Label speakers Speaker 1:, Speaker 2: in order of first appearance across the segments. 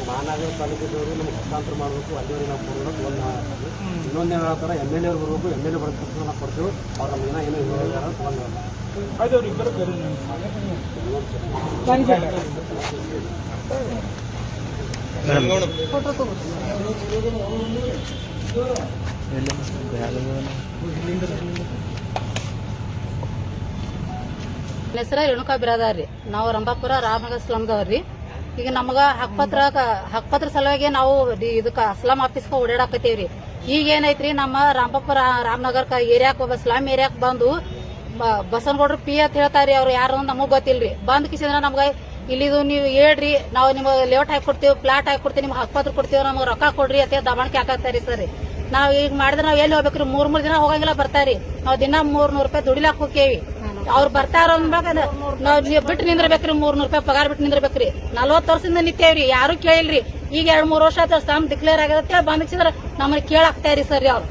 Speaker 1: ಮಹಾನಗರ ಪಾಲಿಕೆದವರು ನಮ್ಗೆ ಹಸ್ತಾಂತರ ಮಾಡಬೇಕು ಅಲ್ಲಿವರೆಗೆ ನಾವು ಕೊಡಬೇಕು ಒಂದು ಇನ್ನೊಂದು ಏನು ಹೇಳ್ತಾರೆ ಎಂ ಎಲ್ ಎ ಬರಬೇಕು ಎಂ ಎಲ್ ಎ ಬರ್ತಕ್ಕಂಥ ನಾವು ಕೊಡ್ತೀವಿ ಅವ್ರು ನಮ್ಗೆ ಏನೋ ಏನೋ ಹೇಳಿದಾರ ಒಂದು ಫೋಟೋ
Speaker 2: ನನ್ನ ಹೆಸರ ರೇಣುಕಾ ಬಿರಾದಾರ್. ರೀ ನಾವು ರಂಭಾಪುರ ರಾಮನಗರ ಸ್ಲಮ್ದವ್ರಿ ಈಗ ನಮಗ ಹಕ್ಪತ್ರ ಹಕ್ಪತ್ರ ಸಲುವಾಗಿ ನಾವು ಇದಕ್ಕೆ ಸ್ಲಮ್ ಆಫೀಸ್ಗೆ ಓಡಾಡಕತ್ತೀವ್ರಿ. ಈಗ ಏನೈತ್ರಿ, ನಮ್ಮ ರಾಮಪುರ ರಾಮನಗರ ಏರಿಯಾಕ್ ಒಬ್ಬ ಸ್ಲಮ್ ಏರಿಯಾಕ್ ಬಂದು ಬಸವನಗೌಡ್ರು ಪಿ ಅಂತ ಹೇಳ್ತಾರ್ರಿ ಅವ್ರು ಯಾರು ನಮಗ್ ಗೊತ್ತಿಲ್ರಿ. ಬಂದ್ ಕಿಸಿಂದ್ರ ನಮ್ಗೆ ಇಲ್ಲಿದು ನೀವು ಹೇಳ್ರಿ, ನಾವು ನಿಮಗೆ ಲೇಔಟ್ ಹಾಕಿ ಕೊಡ್ತೀವಿ ಪ್ಲಾಟ್ ಹಾಕಿ ಕೊಡ್ತೀವಿ, ನಿಮ್ಗೆ ಹಕ್ಪತ್ರ ಕೊಡ್ತೀವಿ, ನಮ್ಗೆ ರೊಕ್ಕ ಕೊಡ್ರಿ ಅಂತ ದಬಾಣಿಕೆ ಹಾಕತ್ತಾರಿ ಸರ್. ನಾವ್ ಈಗ ಮಾಡಿದ್ರೆ ನಾವ್ ಎಲ್ಲಿ ಹೋಗ್ಬೇಕ್ರಿ? ಮೂರ್ ಮೂರ್ ದಿನ ಹೋಗಂಗಿಲ್ಲ ಬರ್ತಾರಿ. ನಾವ್ ದಿನ ಮೂರ್ ನೂರ್ ರೂಪಾಯಿ ದುಡಿಲಾಕ್ ಹೋಕೇವಿ ಅವ್ರು ಬರ್ತಾರ ನಾವ್ ಬಿಟ್ಟು ನಿಂದ್ರಬೇಕ್ರಿ ಮೂರ್ ನೂರ್ ರೂಪಾಯಿ ಪಗಾರ ಬಿಟ್ಟು ನಿಂದ್ರಬೇಕ್ರಿ. ನಲ್ವತ್ತು ವರ್ಷದಿಂದ ನಿಂತೇವ್ರಿ, ಯಾರು ಕೇಳಿಲ್ರಿ. ಈಗ ಎರಡ್, ಮೂರ್ ವರ್ಷ ಆಯ್ತು ಸಾಮ್ ಡಿಕ್ಲೇರ್ ಆಗತ್ತೆ ಬಂದಿಸಿದ್ರ ನಮ್ಮನ್ನ ಕೇಳಾಕ್ತಾರಿ ಸರ್ ಅವ್ರು.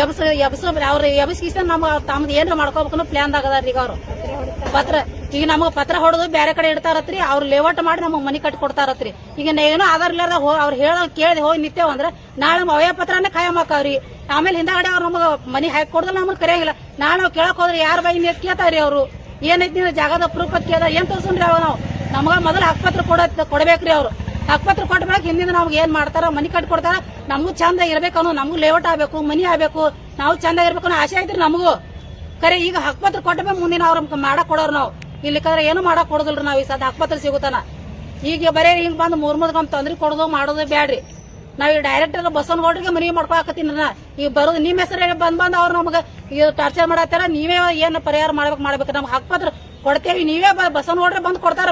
Speaker 2: ಎಬ್ಸ ಎಬ್ಸ ಅವ್ರ ಎಬ್ಸಿಸ ನಮ್ಗ ತಮ್ದು ಏನ್ರ ಮಾಡ್ಕೋಬೇಕು ಪ್ಲಾನ್ ಆಗದಾರ ಈಗ ಅವ್ರು. ಪತ್ರ, ಈಗ ನಮಗ ಪತ್ರ ಹೊಡೆದು ಬೇರೆ ಕಡೆ ಇಡ್ತಾರತ್ರಿ, ಅವ್ರು ಲೇಔಟ್ ಮಾಡಿ ನಮಗ್ ಮನಿ ಕಟ್ಟಿ ಕೊಡ್ತಾರತ್ರಿ. ಈಗ ಏನೋ ಆಧಾರ ಇಲ್ಲಾರ ಅವ್ರು ಹೇಳೋ ಕೇಳಿ ಹೋಗಿ ನಿಂತೇವ್ ಅಂದ್ರೆ, ನಾಳೆ ನಮ್ಮ ಅವಯ ಪತ್ರನೇ ಖಾಯಂ ಹಾಕಾವ್ರಿ ಆಮೇಲೆ ಹಿಂದಾಗಡೆ ಅವ್ರು ನಮಗ ಮನಿ ಹಾಕಿ ಕೊಡ್ದಲ್ಲ ನಮ್ಮನ್ನ ಕರೆಯಂಗಿಲ್ಲ. ನಾಳೆ ನಾವು ಕೇಳಕ್ ಹೋದ್ರೆ ಯಾರ ಬೈ ನೀರ್ ಕೇಳ್ತಾರಿ ಅವರು? ಏನೈತಿ ಜಾಗದ ಪ್ರೂಫ್ ಕೇಳ್ದ ಏನ್ ತೋರ್ಸನ್ರಿ ಅವ ನಾವು? ನಮಗ ಮೊದಲ ಹಕ್ಪತ್ರ ಕೊಡ, ಕೊಡ್ಬೇಕ್ರಿ ಅವ್ರು. ಹಕ್ಪತ್ರ ಕೊಟ್ಟ ಮೇಲೆ ಹಿಂದಿನ ನಮ್ಗೆ ಏನ್ ಮಾಡ್ತಾರ, ಮನಿ ಕಟ್ಟಿ ಕೊಡ್ತಾರ, ನಮಗೂ ಚಂದ ಇರ್ಬೇಕು ನಮಗೂ ಲೇಔಟ್ ಆಗ್ಬೇಕು, ಮನಿ ಆಗ್ಬೇಕು, ನಾವು ಚಂದ ಇರ್ಬೇಕು ಅನ್ನೋ ಆಸೆ ಐತ್ರಿ ನಮಗೂ. ಕರೆ ಈಗ ಹಕ್ಪತ್ರ ಕೊಟ್ಟ ಮೇಲೆ ಮುಂದಿನ ಅವ್ರ ಮಾಡಕ್ ಕೊಡೋರು ನಾವು. ಇಲ್ಲಿ ಕರೆ ಏನು ಮಾಡಕ್ ಕೊಡೋದಿಲ್ರಿ ನಾವು ಈ ಸದ ಹಕ್ಪತ್ರ ಸಿಗುತ್ತಾನ. ಈಗ ಬರೇ ಹಿಂಗ್ ಬಂದು ಮೂರ್ ಮೂರ್ ಗಮ್ ತೊಂದ್ರೆ ಕೊಡೋದು ಮಾಡೋದು ಬ್ಯಾಡ್ರಿ. ನಾವ್ ಡೈರೆಕ್ಟ್ ಬಸವನಗೌಡ್ರಿಗೆ ಮನವಿ ಮಾಡ್ಕೊಳಕತ್ತೀನಿ ಈಗ ಬರೋದು ನಿಮ್ ಹೆಸರು ಬಂದ್ ಬಂದ್ ಅವ್ರು ನಮ್ಗೆ ಟಾರ್ಚರ್ ಮಾಡತ್ತಾರ, ನೀವೇ ಏನ್ ಪರಿಹಾರ ಮಾಡ್ಬೇಕು ಮಾಡ್ಬೇಕು ನಮ್ಗೆ ಹಕ್ಪತ್ರ ಕೊಡ್ತೇವಿ, ನೀವೇ ಬಸವನಗೌಡ್ರೆ ಬಂದ್ ಕೊಡ್ತಾರ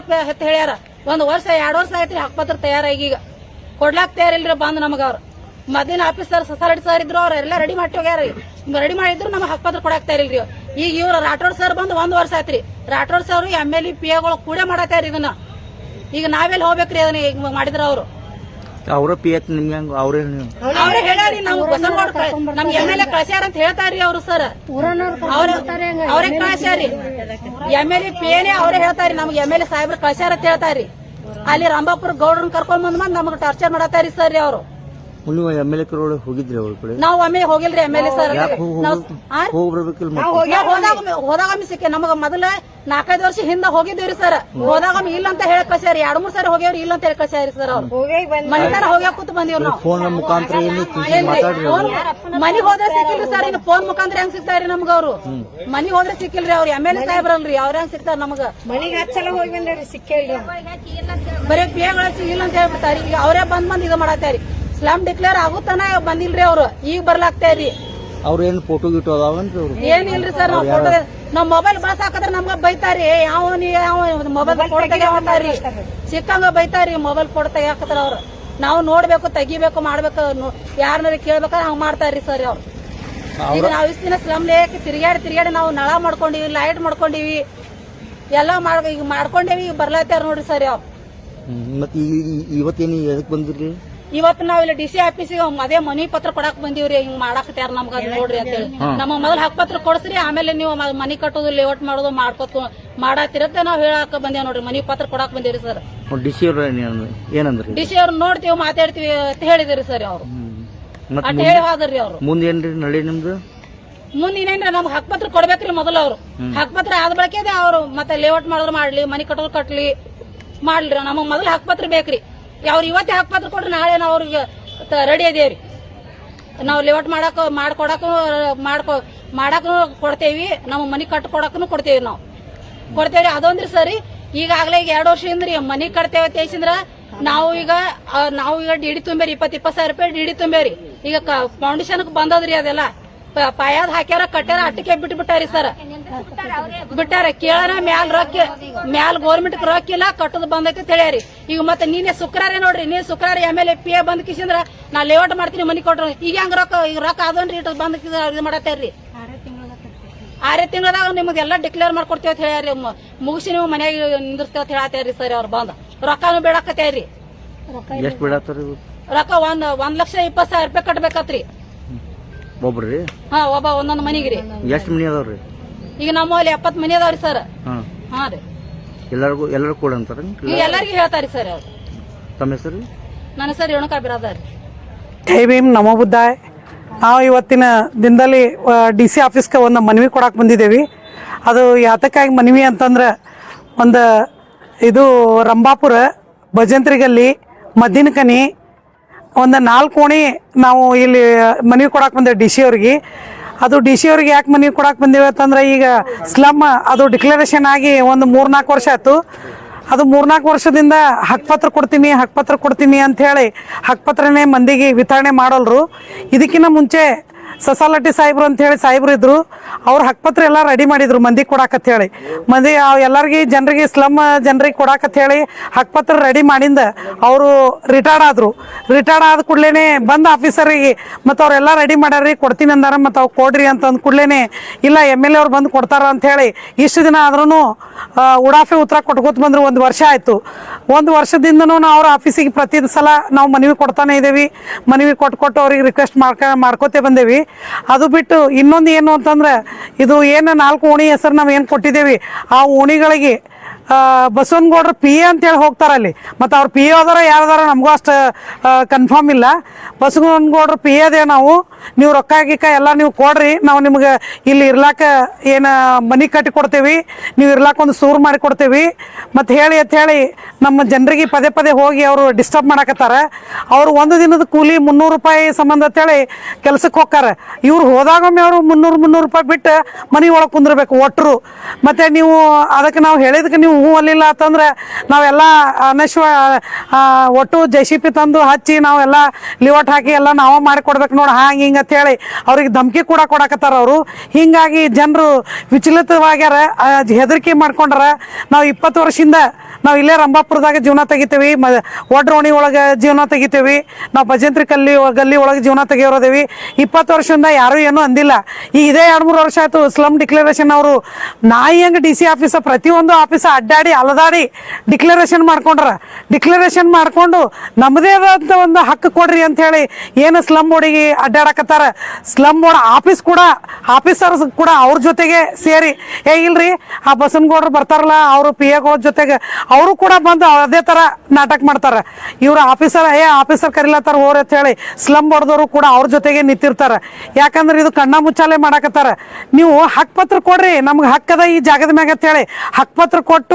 Speaker 2: ಹೇಳ್ಯಾರ. ಒಂದ್ ವರ್ಷ, ಎರಡು ವರ್ಷ ಆಯ್ತು ರೀ ಹಕ್ಪತ್ರ ತಯಾರಾಗಿ ಈಗ. ಕೊಡ್ಲಾಕ್ ತಯಾರಿಲ್ರಿ ಬಂದ್ ನಮಗ ಅವ್ರು. ಮೊದಲಿನ ಆಫೀಸರ್ ಸೊಸೈಟಿ ಸರ್ ಇದ್ರು ಅವ್ರೆಲ್ಲ ರೆಡಿ ಮಾಡಿ ಹೋಗ್ಯಾರ ರೆಡಿ ಮಾಡಿದ್ರು ನಮ್ಗೆ ಹಕ್ಪತ್ರ ಕೊಡಾಕ್ ತಯಾರಿಲ್ರಿ ಈಗ ಇವ್ರ ರಾಠೋಡ್ ಸರ್ ಬಂದು ಒಂದು ವರ್ಷ ಆಯ್ತ್ರಿ. Rathod sir M L P ಎಗಳು ಕೂಡ ಮಾಡತ್ತಾರ ಇದನ್ನ. ಈಗ ನಾವೆಲ್ಲಿ ಹೋಗ್ಬೇಕ್ರಿ ಅದನ್ನ ಈಗ ಮಾಡಿದ್ರ ಅವ್ರು.
Speaker 3: ಅವರ ಪಿ ಎತ್ ನಿಮ್ಗೆ ಹೆಂಗ್ ಅವ್ರೇ
Speaker 2: ಅವ್ರೇ ಹೇಳ್ಯಾರಿ ನಾವು ಬಸವನಗೌಡ ನಮ್ ಎಂ ಎಲ್ ಎ ಕಳ್ಸ್ಯಾರ ಅಂತ ಹೇಳ್ತಾರಿ ಅವ್ರು ಸರ್ ಅವ್ರೇ ಕಳ್ಸ್ಯಾರಿ M L A P N ಅವ್ರೇ ಹೇಳ್ತಾರಿ ನಮ್ಗೆ ಎಂ ಎಲ್ ಎ ಸಾಹೇಬ್ರ ಕಳ್ಸ್ಯಾರ ಅಂತ ಹೇಳ್ತಾರಿ ಅಲ್ಲಿ ರಂಭಾಪುರ ಗೌಡ್ರನ್ ಕರ್ಕೊಂಡ್ ಬಂದ್ ಮಂದ್ ನಮ್ಗೆ ಟಾರ್ಚರ್ ಮಾಡತ್ತಾರಿ ಸರ್ ಅವ್ರು.
Speaker 3: ನೀವು ಎಂ ಎಲ್ ಎ ಕಡೆ ಹೋಗಿದ್ರಿ ಅವ್ರ ಕಡೆ?
Speaker 2: ನಾವ್ ಒಮ್ಮೆ ಹೋಗಿಲ್ರಿ ಎಂ ಎಲ್ ಎ ಸರ್.
Speaker 3: ಯಾಕೆ ಹೋಗಿ
Speaker 2: ನಾವ್- ಆ?
Speaker 3: ಹೋಗಿ ಬರ್ಬೇಕಿಲ್ಲ ಮತ್ತೆ?
Speaker 2: ಹೋಗ್ಯಾಗ ಹೋದಾಗ ಹೋದಾಗ ಸಿಕ್ಕ ನಮಗ ಮೊದಲ ನಾಲ್ಕೈದು ವರ್ಷ ಹಿಂದ ಹೋಗಿದ್ದೀವ್ರಿ ಸರ್. ಹೋದಾಗ ಇಲ್ಲ ಅಂತ ಹೇಳಿ ಕಳ್ಸ್ಯಾರಿ. ಎರಡ್ ಮೂರ್ ಸರಿ ಹೋಗ್ಯಾವ್ರಿ ಇಲ್ಲ ಅಂತ ಹೇಳಿ ಕಳ್ಸ್ಯಾರಿ ಸರ್ ಅವ್ರು. ಮನಿತನ ಹೋಗ್ಯಾಕ ಕೂತ್ ಬಂದಿವ್ರಿ ನಾವು.
Speaker 3: ಫೋನ್ ಮುಖಾಂತರ ಏನು? ಮಾತಾಡ್ರಿ ಅವ್ರು?
Speaker 2: ಹೋದ್ರೆ ಸಿಕ್ಕಿಲ್ರಿ ಸರ್. ಇನ್ನು ಫೋನ್ ಮುಖಾಂತರ ಹೆಂಗ್ ಸಿಗ್ತಾರ್ರಿ ನಮ್ಗ ಅವ್ರು? ಮನಿ ಹೋದ್ರೆ ಸಿಕ್ಕಿಲ್ರಿ ಅವ್ರು. ಎಂ ಎಲ್ ಎ ಸಾಹೇಬ್ರಲ್ರಿ ಅವ್ರ ಹೆಂಗ್ ಸಿಗ್ತಾರ ನಮಗ?
Speaker 4: ಮನಿಗೆ ಸಲ ಹೋಗಿ ಬಂದೇವ್ರಿ ಸಿಕ್ಕೇಳ್ರಿ
Speaker 2: ಬರೀ ಬೇಗಳ ಇಲ್ಲ ಅಂತ ಹೇಳ್ಬಿಡ್ತಾರಿ. ಈಗ ಅವರೇ ಬಂದ್ ಬಂದ್ ಇದು ಮಾಡತ್ತಾರಿ. Slum declare ಆಗುತ್ತಾನ? ಬಂದಿಲ್ರಿ ಅವ್ರು. ಈಗ ಬರ್ಲಾಗ್ತಾರಿ
Speaker 3: ಅವ್ರ ಏನು ಫೋಟೋ ಗಿಟೋ ಅದಾವನ್ರಿ ಅವ್ರು?
Speaker 2: ಏನಿಲ್ರಿ ಸರ್ ನಾವ್ ಫೋಟೋ ನಾವ್ ಮೊಬೈಲ್ ಬಳಸ ಹಾಕಿದ್ರೆ ನಮ್ಗ ಬೈತಾರಿ. ಯಾವ ಮೊಬೈಲ್ ಫೋಟೋ ಸಿಕ್ಕಂಗ ಬೈತಾರಿ ಮೊಬೈಲ್ ಫೋಟೋ ತೆಗಿಯಾಕತ್ತಾರ ಅವ್ರು. ನಾವು ನೋಡ್ಬೇಕು ತೆಗಿಬೇಕು ಮಾಡ್ಬೇಕು ಯಾರನ್ನ ಕೇಳ್ಬೇಕಾದ್ರೆ ಹಂಗ ಮಾಡ್ತಾರಿ ಸರ್ ಅವ್ರು. ಈಗ ನಾವ್ ಇಷ್ಟ ದಿನ ಸ್ಲಮ್ ಲೇಕ್ ತಿರ್ಗಾಡಿ ತಿರ್ಗಾಡಿ ನಾವು ನಳ ಮಾಡ್ಕೊಂಡಿವಿ ಲೈಟ್ ಮಾಡ್ಕೊಂಡಿವಿ. ಎಲ್ಲ ಮಾಡ್ ಈಗ ಮಾಡ್ಕೊಂಡೇವಿ ಈಗ ಬರ್ಲಾತಾರ ನೋಡ್ರಿ ಸರ್ ಅವ್ರು.
Speaker 3: ಮತ್ತೆ ಇವತ್ತೇನು ಎದಕ್ ಬಂದಿರ್ರಿ
Speaker 2: ಇವತ್ತು ನಾವ್ ಇಲ್ಲಿ ಡಿ ಸಿ ಆಫೀಸಿಗೆ ಅದೇ ಮನಿ ಪತ್ರ ಕೊಡಕ್ ಬಂದಿವ್ರಿ ಹಿಂಗ್ ಮಾಡಾಕತ್ಯಾರ ನಮ್ಗ ಅದ್ ನೋಡ್ರಿ ಅಂತ ಹೇಳಿ. ನಮ್ಮ ಮೊದಲ್ ಹಕ್ಪತ್ರ ಕೊಡ್ಸ್ರಿ ಆಮೇಲೆ ನೀವು ಮನಿ ಕಟ್ಟೋದು ಲೇಔಟ್ ಮಾಡೋದು ಮಾಡ್ಕೊತ ಮಾಡಾತಿರತ್ತೆ ನಾವ್ ಹೇಳಾಕ ಬಂದೇವ್ ನೋಡ್ರಿ ಮನಿ ಪತ್ರ ಕೊಡಾಕ್ ಬಂದಿವ್ರಿ ಸರ್.
Speaker 3: ಡಿ ಸಿ ಅವ್ರ ಏನಂದ್ರಿ?
Speaker 2: ಡಿ ಸಿ ಅವ್ರು ನೋಡ್ತೀವಿ ಮಾತಾಡ್ತೀವಿ ಅಂತ ಹೇಳಿದ್ರಿ ಸರ್ ಅವ್ರು. ಅಟ್ ಹೇಳಿ ಹೋದ್ರಿ ಅವ್ರು.
Speaker 3: ಮುಂದೆ ಏನ್ರಿ ನಳಿ ನಿಮ್ದು?
Speaker 2: ಮುಂದಿನೇನ್ರಿ ಇನ್ನೇನ್ರಿ ಹಕ್ ಪತ್ರ ಕೊಡ್ಬೇಕ್ರಿ ಮೊದಲು ಅವ್ರು. ಹಕ್ಪತ್ರ ಆದ ಬಳಕೆ ಅವ್ರು ಮತ್ತೆ ಲೇಔಟ್ ಮಾಡಿದ್ರು ಮಾಡ್ಲಿ ಮನಿ ಕಟ್ಟೋದು ಕಟ್ಲಿ ಮಾಡ್ಲಿ ನಮಗ್ ಮೊದಲು ಹಕ್ಪತ್ರ ಬೇಕ್ರಿ. ಅವ್ರು ಇವತ್ತೇ ಹಕ್ಪತ್ರ ಕೊಡ್ರಿ ನಾಳೆ ನಾವು ಅವ್ರಿಗೆ ರೆಡಿ ಅದೇವ್ರಿ. ನಾವು ಲೇಔಟ್ ಮಾಡಕ್ ಮಾಡ್ಕೊಡಕ್ ಮಾಡ್ಕೊ ಮಾಡಕ್ ಕೊಡ್ತೇವಿ, ನಮ್ಮ ಮನಿ ಕಟ್ ಕೊಡಕ್ಕೂ ಕೊಡ್ತೇವಿ ನಾವು. ಕೊಡ್ತೇವ್ರಿ, ಅದೊಂದ್ರಿ ಸರಿ. ಈಗಾಗಲೇ ಈಗ ಎರಡು ವರ್ಷ ಇಂದ್ರಿ ಮನಿ ಕಟ್ತೇವೆ ತೇಸಿಂದ್ರ ನಾವು ಈಗ ನಾವು ಈಗ ಡಿಡಿ ತುಂಬೇರಿ ಇಪ್ಪತ್ ಇಪ್ಪತ್ ಸಾವಿರ ರೂಪಾಯಿ ಡಿಡಿ ತುಂಬೇರಿ. ಈಗ ಫೌಂಡೇಶನ್ ಬಂದದ್ರಿ ಅದೆಲ್ಲ. ಪಾಯಾದ್ ಹಾಕ್ಯಾರ ಕಟ್ಯಾರ ಅಟ್ಟಿಗೆ ಬಿಟ್ಬಿಟ್ಟಾರಿ ಸರ್. ಬಿಟ್ಟಾರ ಕೇಳನ ಮ್ಯಾಲ್ ರೊಕ್ಕ ಮ್ಯಾಲ್ ಗೋರ್ಮೆಂಟ್ ರೊಕ್ಕ ಇಲ್ಲ ಕಟ್ಟದ್ ಬಂದೈತಿ ಹೇಳ್ಯಾರಿ. ಈಗ ಮತ್ತೆ ನೀನೆ ಶುಕ್ರಾರ ನೋಡ್ರಿ ನೀನ್ ಶುಕ್ರಾರ M L A P A ಬಂದ್ ಕಿಸಿಂದ್ರ ನಾ ಲೇಔಟ್ ಮಾಡ್ತೀನಿ ಮನಿ ಕೊಟ್ರು. ಈಗ ಹಂಗ ರೊಕ್ಕ ಈಗ ರೊಕ್ಕ ಅದೊಂದ್ರಿ ಇಟ್ಟು ಬಂದ್ ಇದು ಮಾಡತ್ತೇರಿ ಆರೇ ತಿಂಗಳದಾಗ ನಿಮ್ಗೆಲ್ಲ ಡಿಕ್ಲೇರ್ ಮಾಡ್ಕೊಡ್ತೇವೆ ಅಂತ ಹೇಳ್ಯಾರಿ. ಮುಗಿಸಿ ನೀವು ಮನ್ಯಾಗ ನಿಂದಿರ್ತೇವೆ ಅಂತ ಹೇಳತ್ತೇರಿ ಸರ್ ಅವ್ರು ಬಂದ್. ರೊಕ್ಕನು ಬೇಡಾಕತ್ತೇರಿ ರೊಕ್ಕ ಒಂದ್ ಒಂದ್ ಲಕ್ಷ ಇಪ್ಪತ್ ಸಾವಿರ ರೂಪಾಯಿ ಕಟ್ಬೇಕತ್ರಿ.
Speaker 3: ಒಬ್ರಿ?
Speaker 2: ಹಾ ಒಬ್ಬ ಒಂದೊಂದು ಮನಿಗೆ ರೀ
Speaker 3: ಎಷ್ಟು ಮನಿ ಅದಾವ್ರಿ?
Speaker 2: ಈಗ ನಮ್ಮಲ್ಲಿ ಎಪ್ಪತ್ತು ಮನಿ ಅದಾವ್ರಿ ಸರ್.
Speaker 3: ಹಾಂ.
Speaker 2: ಹಾ ರೀ.
Speaker 3: ಎಲ್ಲರಿಗೂ ಎಲ್ಲರೂ ಕೂಡ ಅಂತಾರ
Speaker 2: ಈಗ ಎಲ್ಲರಿಗೂ ಹೇಳ್ತಾರಿ ಸರ್ ಅವ್ರು.
Speaker 3: ತಮ್ಮ ಹೆಸರು?
Speaker 2: ನನ್ನ ಹೆಸರು ರೇಣುಕಾ ಬಿರಾದಾರ್.
Speaker 5: ಜೈ ಭೀಮ್ ನಮೋ ಬುದ್ಧಾಯ್. ನಾವು ಇವತ್ತಿನ ದಿನದಲ್ಲಿ ಡಿ ಸಿ ಆಫೀಸ್ಗೆ ಒಂದು ಮನವಿ ಕೊಡಕ್ಕೆ ಬಂದಿದ್ದೇವೆ. ಅದು ಯಾತಕ್ಕಾಗಿ ಮನವಿ ಅಂತಂದ್ರೆ ಒಂದು ಇದು ರಂಭಾಪುರ ಭಜಂತ್ರಿಗಲ್ಲಿ ಮದ್ದಿನಕನಿ ಒಂದು ನಾಲ್ಕು ಓಣಿ ನಾವು ಇಲ್ಲಿ ಮನವಿ ಕೊಡಕ್ಕೆ ಬಂದೇವೆ ಡಿ ಸಿ ಅವ್ರಿಗೆ. ಅದು ಡಿ ಸಿ ಅವ್ರಿಗೆ ಯಾಕೆ ಮನವಿ ಕೊಡಕ್ಕೆ ಬಂದೇವೆ ಅಂತಂದ್ರೆ ಈಗ ಸ್ಲಮ್ ಅದು ಡಿಕ್ಲರೇಷನ್ ಆಗಿ ಒಂದು ಮೂರ್ನಾಲ್ಕು ವರ್ಷ ಆಯ್ತು. ಅದು ಮೂರ್ನಾಲ್ಕು ವರ್ಷದಿಂದ ಹಕ್ಪತ್ರ ಕೊಡ್ತೀನಿ ಹಕ್ಪತ್ರ ಕೊಡ್ತೀನಿ ಅಂತ ಹೇಳಿ ಹಕ್ಪತ್ರನೇ ಮಂದಿಗೆ ವಿತರಣೆ ಮಾಡಲ್ರು. ಇದಕ್ಕಿಂತ ಮುಂಚೆ ಸಸಾಲಟಿ ಸಾಹೇಬ್ರು ಅಂತ ಹೇಳಿ ಸಾಹೇಬ್ರು ಇದ್ರು. ಅವ್ರು ಹಕ್ಪತ್ರ ಎಲ್ಲ ರೆಡಿ ಮಾಡಿದ್ರು, ಮಂದಿ ಕೊಡಾಕತ್ ಹೇಳಿ. ಮಂದಿ ಎಲ್ಲರಿಗೆ ಜನರಿಗೆ ಸ್ಲಮ್ ಜನರಿಗೆ ಕೊಡಾಕತ್ ಹೇಳಿ ಹಕ್ಪತ್ರ ರೆಡಿ ಮಾಡಿಂದ ಅವರು ರಿಟೈರ್ಡ್ ಆದ್ರು. ರಿಟೈರ್ಡ್ ಆದ ಕೂಡಲೇ ಬಂದ ಆಫೀಸರಿಗೆ ಮತ್ತು ಅವರೆಲ್ಲ ರೆಡಿ ಮಾಡ್ಯಾರ್ರಿ, ಕೊಡ್ತೀನಿ ಅಂದಾರ ಮತ್ತು ಅವ್ರು ಕೊಡ್ರಿ ಅಂತ ಅಂದ ಕೂಡಲೇ ಇಲ್ಲ ಎಂ ಎಲ್ ಅವ್ರು ಬಂದು ಕೊಡ್ತಾರ ಅಂತ ಹೇಳಿ ಇಷ್ಟು ದಿನ ಆದ್ರೂ ಉಡಾಫೆ ಉತ್ತರ ಕೊಟ್ಕೋತ ಬಂದ್ರು ಒಂದು ವರ್ಷ ಆಯ್ತು. ಒಂದು ವರ್ಷದಿಂದನೂ ನಾವು ಅವ್ರ ಆಫೀಸಿಗೆ ಪ್ರತಿ ಸಲ ನಾವು ಮನವಿ ಕೊಡ್ತಾನೆ ಇದ್ದೇವೆ ಮನವಿ ಕೊಟ್ಟು ಕೊಟ್ಟು ಅವ್ರಿಗೆ ರಿಕ್ವೆಸ್ಟ್ ಮಾಡ್ಕ, ಮಾಡ್ಕೋತೇ ಬಂದೇವಿ. ಅದು ಬಿಟ್ಟು ಇನ್ನೊಂದು ಏನು ಅಂತಂದ್ರೆ, ಇದು ಏನು ನಾಲ್ಕು ಓಣಿ ಹೆಸರು ನಾವು ಏನು ಕೊಟ್ಟಿದ್ದೇವೆ, ಆ ಓಣಿಗಳಿಗೆ ಬಸವನಗೌಡ್ರ ಪಿ ಎ ಅಂತೇಳಿ ಹೋಗ್ತಾರೆ ಅಲ್ಲಿ ಮತ್ತು ಅವ್ರು ಪಿ ಎ ಅದಾರ ಯಾರದಾರ ನಮಗೂ ಅಷ್ಟು ಕನ್ಫರ್ಮ್ ಇಲ್ಲ. ಬಸವನಗೌಡ್ರ ಪಿ ಎದೇ ನಾವು. ನೀವು ರೊಕ್ಕ ಗಿಕ್ಕ ಎಲ್ಲ ನೀವು ಕೊಡ್ರಿ. ನಾವು ನಿಮ್ಗೆ ಇಲ್ಲಿ ಇರ್ಲಾಕ ಏನು ಮನೆ ಕಟ್ಟಿ ಕೊಡ್ತೇವಿ. ನೀವು ಇರ್ಲಾಕ ಒಂದು ಸೂರು ಮಾಡಿ ಕೊಡ್ತೇವಿ. ಮತ್ತು ಹೇಳಿ ಅಂತ ಹೇಳಿ ನಮ್ಮ ಜನರಿಗೆ ಪದೇ ಪದೇ ಹೋಗಿ ಅವರು ಡಿಸ್ಟರ್ಬ್ ಮಾಡಕತ್ತಾರೆ. ಅವರು ಒಂದು ದಿನದ ಕೂಲಿ ಮುನ್ನೂರು ರೂಪಾಯಿ ಸಂಬಂಧ ಅಂತೇಳಿ ಕೆಲ್ಸಕ್ಕೆ ಹೋಗ್ತಾರೆ ಇವ್ರು ಹೋದಾಗೊಮ್ಮೆ ಅವರು ಮುನ್ನೂರು ಮುನ್ನೂರು ರೂಪಾಯಿ ಬಿಟ್ಟು ಮನೆ ಒಳಗೆ ಕುಂದಿರ್ಬೇಕು ಒಟ್ಟರು ಮತ್ತು ನೀವು ಅದಕ್ಕೆ ನಾವು ಹೇಳಿದಕ್ಕೆ ನೀವು ಹೂ ಅಲ್ಲಿಲ್ಲ ಅಂತಂದ್ರೆ ನಾವೆಲ್ಲ ಅನಶ್ವ ಒಟ್ಟು ಜೆ ಸಿ ಪಿ ತಂದು ಹಚ್ಚಿ ನಾವೆಲ್ಲ ಲಿವಟ್ ಹಾಕಿ ಎಲ್ಲ ನಾವು ಮಾಡಿ ಕೊಡ್ಬೇಕು ನೋಡಿ ಹಾಂಗೆ, ಹಿಂಗೆ ಅಂತ ಹೇಳಿ ಅವ್ರಿಗೆ ಧಮಕಿ ಕೂಡ ಕೊಡಕತ್ತಾರ ಅವರು. ಹಿಂಗಾಗಿ ಜನರು ವಿಚಲಿತವಾಗ್ಯಾರ ಹೆದರಿಕೆ ಮಾಡ್ಕೊಂಡ್ರ ನಾವು ಇಪ್ಪತ್ತು ವರ್ಷದಿಂದ ನಾವು ಇಲ್ಲೇ ರಂಭಾಪುರದಾಗ ಜೀವನ ತೆಗಿತೀವಿ, ಮ ಒಡ್ರೋಣಿ ಒಳಗೆ ಜೀವನ ತೆಗಿತೀವಿ, ನಾವು ಭಜಂತ್ರಿ ಕಲ್ಲಿ, ಗಲ್ಲಿ ಒಳಗೆ ಜೀವನ ತೆಗಿಯೋರದೇವಿ. ಇಪ್ಪತ್ತು ವರ್ಷದಿಂದ ಯಾರೂ ಏನೂ ಅಂದಿಲ್ಲ. ಈ ಇದೇ ಎರಡು ಮೂರು ವರ್ಷ ಆಯ್ತು ಸ್ಲಮ್ ಡಿಕ್ಲರೇಷನ್ ಅವರು ನಾಯಿ ಹೆಂಗೆ ಡಿ ಸಿ ಆಫೀಸ ಪ್ರತಿಯೊಂದು ಆಫೀಸ ಅಡ್ಡಾಡಿ ಅಲದಾಡಿ ಡಿಕ್ಲರೇಷನ್ ಮಾಡ್ಕೊಂಡ್ರ. ಡಿಕ್ಲರೇಷನ್ ಮಾಡ್ಕೊಂಡು ನಮ್ಮದೇ ಆದಂಥ ಒಂದು ಹಕ್ಕು ಕೊಡ್ರಿ ಅಂತ ಹೇಳಿ ಏನು ಸ್ಲಮ್ ಬೋರ್ಡಿಗೆ ಅಡ್ಡಾಡಕತ್ತಾರ. ಸ್ಲಮ್ ಬೋರ್ಡ್ ಆಫೀಸ್ ಕೂಡ ಆಫೀಸರ್ಸ್ ಕೂಡ ಅವ್ರ ಜೊತೆಗೆ ಸೇರಿ. ಏ, ಇಲ್ರಿ, ಆ ಬಸನಗೌಡರು ಬರ್ತಾರಲ್ಲ, ಅವರು ಪಿ ಎಗಳ ಜೊತೆಗೆ ಅವರು ಕೂಡ ಬಂದು ಅದೇ ಥರ ನಾಟಕ ಮಾಡ್ತಾರೆ. ಇವ್ರ ಆಫೀಸರ್ ಏ ಆಫೀಸರ್ ಕರಿಲತ್ತಾರ ಹೋರ್ ಅಂತ ಹೇಳಿ ಸ್ಲಮ್ ಬೋರ್ಡ್ದವರು ಕೂಡ ಅವ್ರ ಜೊತೆಗೆ ನಿಂತಿರ್ತಾರೆ. ಯಾಕಂದ್ರೆ ಇದು ಕಣ್ಣ ಮುಚ್ಚಾಲೆ ಮಾಡಕತ್ತಾರ. ನೀವು ಹಕ್ ಪತ್ರ ಕೊಡ್ರಿ, ನಮ್ಗೆ ಹಕ್ಕದ ಈ ಜಾಗದ ಮ್ಯಾಗ ಅಂತ ಹೇಳಿ. ಹಕ್ ಪತ್ರ ಕೊಟ್ಟು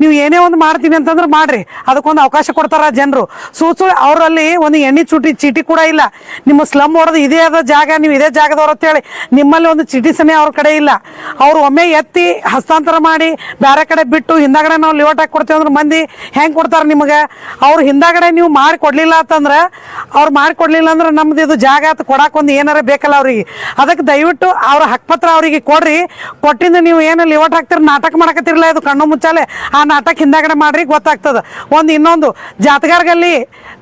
Speaker 5: ನೀವು ಏನೇ ಒಂದು ಮಾಡ್ತೀನಿ ಅಂತಂದ್ರೆ ಮಾಡ್ರಿ. ಅದಕ್ಕೊಂದು ಅವಕಾಶ ಕೊಡ್ತಾರ ಜನರು. ಸೂಚು ಅವರಲ್ಲಿ ಒಂದು ಎಣ್ಣೆ ಚುಟಿ ಚೀಟಿ ಕೂಡ ಇಲ್ಲ. ನಿಮ್ಮ ಸ್ಲಮ್ ಹೊಡೆದು ಇದೇ ಆದ ಜಾಗ, ನೀವು ಇದೇ ಜಾಗದವ್ರು ಅಂತ ಹೇಳಿ ನಿಮ್ಮಲ್ಲಿ ಒಂದು ಚೀಟಿ ಸನೇ ಅವ್ರ ಕಡೆ ಇಲ್ಲ. ಅವ್ರು ಒಮ್ಮೆ ಎತ್ತಿ ಹಸ್ತಾಂತರ ಮಾಡಿ ಬೇರೆ ಕಡೆ ಬಿಟ್ಟು ಹಿಂದಾಗಡೆ ನಾವು ಲಿವಟ್ ಹಾಕಿ ಕೊಡ್ತೇವೆ ಅಂದ್ರೆ ಮಂದಿ ಹೆಂಗೆ ಕೊಡ್ತಾರೆ ನಿಮಗೆ? ಅವ್ರು ಹಿಂದಾಗಡೆ ನೀವು ಮಾಡಿ ಕೊಡ್ಲಿಲ್ಲ ಅಂತಂದ್ರೆ ಅವ್ರು ಮಾಡಿ ಕೊಡ್ಲಿಲ್ಲ ಅಂದ್ರೆ ನಮ್ದು ಇದು ಜಾಗ ಅಂತ ಕೊಡಕ್ಕೊಂದು ಏನಾರ ಬೇಕಲ್ಲ ಅವ್ರಿಗೆ. ಅದಕ್ಕೆ ದಯವಿಟ್ಟು ಅವ್ರ ಹಕ್ಕಪತ್ರ ಅವರಿಗೆ ಕೊಡ್ರಿ. ಕೊಟ್ಟಿಂದ ನೀವು ಏನು ಲಿವಟ್ ಹಾಕ್ತಿರ, ನಾಟಕ ಮಾಡಕತ್ತಿರಲ್ಲ ಇದು ಕಣ್ಣು ಮುಚ್ಚಾಲೆ? ಆ ನಾಟಕ ಹಿಂದಾಗಡೆ ಮಾಡ್ರಿ ಗೊತ್ತಾಗ್ತದೆ. ಒಂದು ಇನ್ನೊಂದು, ಜಾತಗಾರ್ಗಲ್ಲಿ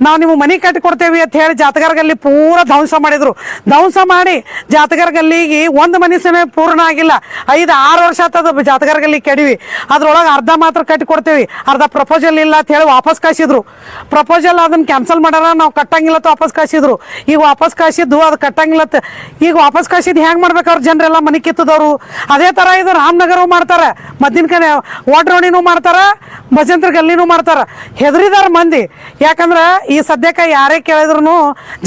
Speaker 5: ನಾವು ನಿಮ್ಮ ಮನೆ ಕಟ್ಟಿ ಕೊಡ್ತೇವೆ ಅಂತ ಹೇಳಿ ಜಾತಗಾರ್ಗಲ್ಲಿ ಪೂರ ಧ್ವಂಸ ಮಾಡಿದ್ರು. ಧ್ವಂಸ ಮಾಡಿ ಜಾತಗಾರ್ಗಲ್ಲಿಗೆ ಒಂದು ಮನೆ ಸಮಯ ಪೂರ್ಣ ಆಗಿಲ್ಲ. ಐದು, ಆರು ವರ್ಷ ಆತದ ಜಾತಗಾರ್ಗಲ್ಲಿ ಕೆಡಿವಿ. ಅದ್ರೊಳಗೆ ಅರ್ಧ ಮಾತ್ರ ಕಟ್ಟಿ ಕೊಡ್ತೇವಿ. ಅರ್ಧ ಪ್ರಪೋಸಲ್ ಇಲ್ಲ ಅಂತ ಹೇಳಿ ವಾಪಸ್ ಕಳಿಸಿದ್ರು ಪ್ರಪೋಸಲ್ ಅದನ್ನ ಕ್ಯಾನ್ಸಲ್ ಮಾಡ್ಯಾರ ನಾವು ಕಟ್ಟಂಗಿಲ್ಲ ವಾಪಸ್ ಕಳಿಸಿದ್ರು ಈಗ ವಾಪಸ್ ಕಳಿಸಿದ್ದು ಅದು ಕಟ್ಟಂಗಿಲ್ಲ ಅಂತ. ಈಗ ವಾಪಸ್ ಕಳಿಸಿದ್ದು ಹೆಂಗೆ ಮಾಡ್ಬೇಕು ಅವ್ರ ಜನರೆಲ್ಲ ಮನೆ ಕಿತ್ತದವರು? ಅದೇ ಥರ ಇದು ರಾಮನಗರ ಮಾಡ್ತಾರೆ. ಮದ್ದಿನ ಕಡೆ ಓಡ್ರೋಣಿನೂ ಮಾಡ್ತಾರ, ಭಜಂತ್ರ ಗಲ್ಲಿನೂ ಮಾಡ್ತಾರ. ಹೆದರಿದಾರ ಮಂದಿ. ಯಾಕಂದ್ರೆ ಈ ಸದ್ಯಕ್ಕೆ ಯಾರೇ ಕೇಳಿದ್ರು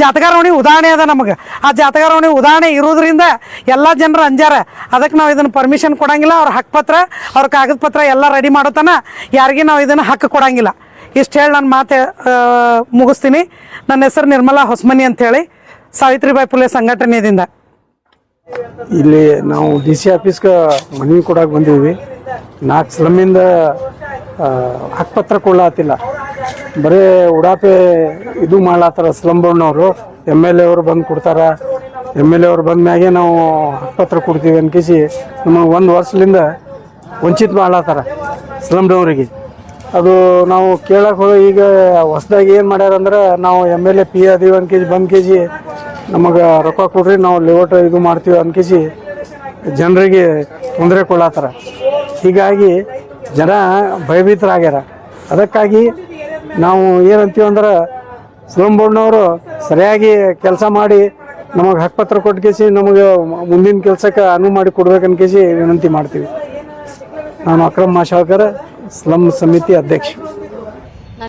Speaker 5: ಜಾತಕಾರವಣಿ ಉದಾಹರಣೆ ಅದ ನಮಗೆ. ಆ ಜಾತಕಾರವಣಿ ಉದಾಹರಣೆ ಇರೋದ್ರಿಂದ ಎಲ್ಲ ಜನರು ಅಂಜಾರ. ಅದಕ್ಕೆ ನಾವು ಇದನ್ನು ಪರ್ಮಿಷನ್ ಕೊಡಂಗಿಲ್ಲ, ಅವ್ರ ಹಕ್ಕು ಪತ್ರ, ಅವ್ರ ಕಾಗದ ಪತ್ರ ಎಲ್ಲ ರೆಡಿ ಮಾಡೋತನ ಯಾರಿಗೆ ನಾವು ಇದನ್ನು ಹಕ್ಕು ಕೊಡಂಗಿಲ್ಲ. ಇಷ್ಟು ಹೇಳಿ ನಾನು ಮಾತೆ ಮುಗಿಸ್ತೀನಿ. ನನ್ನ ಹೆಸರು ನಿರ್ಮಲಾ ಹೊಸ್ಮನಿ ಅಂತೇಳಿ, ಸಾವಿತ್ರಿಬಾಯಿ ಪುಲೆ ಸಂಘಟನೆಯಿಂದ
Speaker 6: ಇಲ್ಲಿ ನಾವು ಡಿ ಸಿ ಆಫೀಸ್ಗೆ ಮನವಿ ಕೊಡಕ್ಕೆ ಬಂದೀವಿ ನಾಲ್ಕು ಸ್ಲಮ್ಮಿಂದ ಹಕ್ಕಪತ್ರ ಕೊಡ್ಲಾತಿಲ್ಲ ಬರೀ ಉಡಾಪೆ ಇದು ಮಾಡ್ಲಾತ್ತಾರ ಸ್ಲಮ್ ಎಂ ಎಲ್ ಎ ಅವರು ಬಂದು ಕೊಡ್ತಾರ. ಎಂ ಎಲ್ ಎ ಅವ್ರು ಬಂದ ಮ್ಯಾಗೆ ನಾವು ಹಕ್ಕಪತ್ರ ಕೊಡ್ತೀವಿ ಅನ್ಕಿಸಿ ನಮಗೆ ಒಂದು ವರ್ಷದಿಂದ ವಂಚಿತ ಮಾಡ್ಲಾತ್ತಾರ ಸ್ಲಮ್ನವರಿಗೆ ಅದು ನಾವು ಕೇಳಕ್ಕೆ ಹೋದ ಈಗ ಹೊಸ್ದಾಗಿ ಏನು ಮಾಡ್ಯಾರ ಅಂದ್ರೆ ನಾವು ಎಂ ಎಲ್ ಎ ಪಿ ಅದೀವಿ ಒಂದು ಕೆ ಜಿ ಬಂದು ಕೆ ಜಿ ನಮಗೆ ರೊಕ್ಕ ಕೊಡ್ರಿ, ನಾವು ಲೇಔಟ್ ಇದು ಮಾಡ್ತೀವಿ ಅನ್ಕಿಸಿ ಜನರಿಗೆ ತೊಂದರೆ ಕೊಡ್ಲಾತ್ತಾರ. ಹೀಗಾಗಿ ಜನ ಭಯಭೀತರಾಗ್ಯಾರ. ಅದಕ್ಕಾಗಿ ನಾವು ಏನಂತೀವಿ ಅಂದ್ರೆ ಸ್ಲಮ್ ಬೋರ್ಡ್ನವರು ಸರಿಯಾಗಿ ಕೆಲಸ ಮಾಡಿ ನಮಗೆ ಹಕ್ಕುಪತ್ರ ಕೊಟ್ಕೇಸಿ ನಮಗೆ ಮುಂದಿನ ಕೆಲಸಕ್ಕೆ ಅನುವು ಮಾಡಿ ಕೊಡ್ಬೇಕು ಅನ್ಕೇಸಿ ವಿನಂತಿ ಮಾಡ್ತೀವಿ. ನಾನು ಅಕ್ರಮ್ ಮಾಶಾಳ್ಕರ್ ಸ್ಲಮ್ ಸಮಿತಿ ಅಧ್ಯಕ್ಷ.